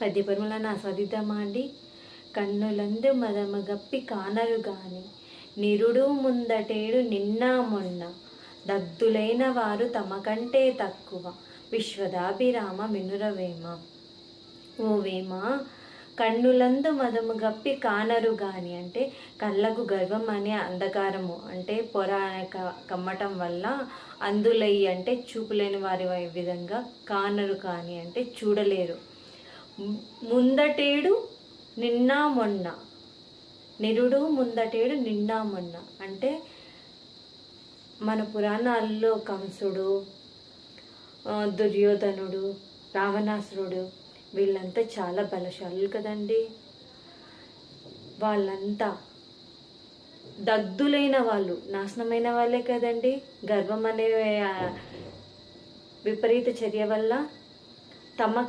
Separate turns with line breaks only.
పద్యపరములను ఆస్వాదిద్దామా అండి? కన్నులందు మదమగప్పి కానరు గాని నిరుడు ముందటేడు నిన్న మొన్న దగ్ధులైన వారు తమ కంటే తక్కువ విశ్వదాభిరామ మినురవేమ. ఓ వేమ కన్నులందు మదము గప్పి కానరు గాని అంటే కళ్ళకు గర్వం అనే అంధకారము అంటే పొర కమ్మటం వల్ల అందులయ్యి అంటే చూపులేని వారి విధంగా కానరు కాని అంటే చూడలేరు. ముందటేడు నిన్న మొన్న. నిరుడు ముందటేడు నిన్న మొన్న. అంటే మన పురాణాల్లో కంసుడు దుర్యోధనుడు రావణాసురుడు వీళ్ళంతా చాలా బలశాలులు కదండి. వాళ్ళంతా దగ్ధులైన వాళ్ళు నాశనమైన వాళ్ళే కదండి. గర్వం అనే విపరీత చర్య వల్ల తమ